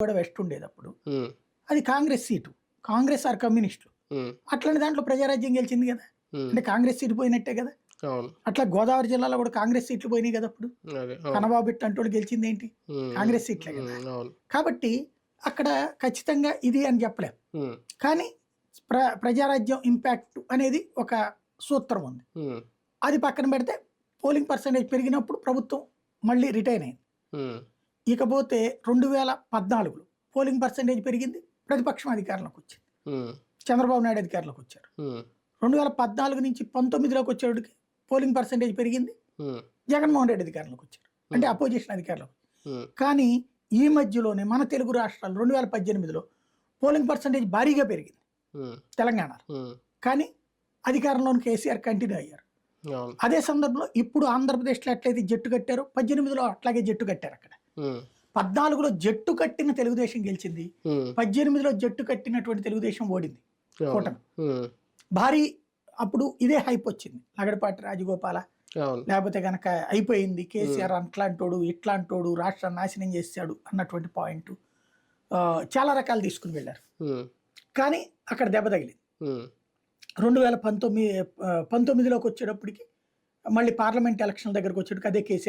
కూడా వెస్ట్ ఉండేది అప్పుడు అది Congress seat. Congress or communist. Um, అట్లాంటి దాంట్లో ప్రజారాజ్యం గెలిచింది కదా. అంటే కాంగ్రెస్ సీటు పోయినట్టే కదా. అట్లా గోదావరి జిల్లాలో కూడా కాంగ్రెస్ సీట్లు పోయినాయి కదా అప్పుడు. కనబాబు అంటోడు గెలిచింది ఏంటి కాంగ్రెస్ సీట్లే కదా. కాబట్టి అక్కడ ఖచ్చితంగా ఇది అని చెప్పలేం. కానీ ప్ర ప్రజారాజ్యం ఇంపాక్ట్ అనేది ఒక సూత్రం ఉంది. అది పక్కన పెడితే పోలింగ్ పర్సంటేజ్ పెరిగినప్పుడు ప్రభుత్వం మళ్ళీ రిటైన్ అయింది. ఇకపోతే రెండు వేల పద్నాలుగులో పోలింగ్ పర్సంటేజ్ పెరిగింది ప్రతిపక్షం అధికారంలోకి వచ్చింది. చంద్రబాబు నాయుడు అధికారంలోకి వచ్చారు. రెండు వేల పద్నాలుగు నుంచి పంతొమ్మిదిలోకి వచ్చేటికి పోలింగ్ పర్సంటేజ్ పెరిగింది జగన్మోహన్ రెడ్డి అధికారంలోకి వచ్చారు. అంటే అపోజిషన్ అధికారంలోకి కానీ ఈ మధ్యలోనే మన తెలుగు రాష్ట్రాలు రెండు వేల పద్దెనిమిదిలో పోలింగ్ పర్సంటేజ్ భారీగా పెరిగింది ఉమ్, తెలంగాణ ఉమ్, కానీ అధికారంలోని కేసీఆర్ కంటిన్యూ అయ్యారు. అదే సందర్భంలో ఇప్పుడు ఆంధ్రప్రదేశ్లో ఎట్లయితే జట్టు కట్టారో పద్దెనిమిదిలో అట్లాగే జట్టు కట్టారు అక్కడ. పద్నాలుగులో జట్టు కట్టిన తెలుగుదేశం గెలిచింది. పద్దెనిమిదిలో జట్టు కట్టినటువంటి తెలుగుదేశం ఓడింది. కూటమి. భారీ అప్పుడు ఇదే హైప్ వచ్చింది. లగడపాటి రాజగోపాల. లేకపోతే గనక అయిపోయింది. కేసీఆర్ అట్లాంటోడు ఇట్లాంటోడు రాష్ట్రాన్ని నాశనం చేశాడు అన్నటువంటి పాయింట్. చాలా రకాలు తీసుకుని వెళ్ళారు. కానీ అక్కడ దెబ్బ తగిలింది. రెండు వేల పంతొమ్మిది పంతొమ్మిదిలోకి వచ్చేటప్పటికి మళ్ళీ పార్లమెంట్ ఎలక్షన్ దగ్గరకు వచ్చేటప్పటికి అదే కేసీఆర్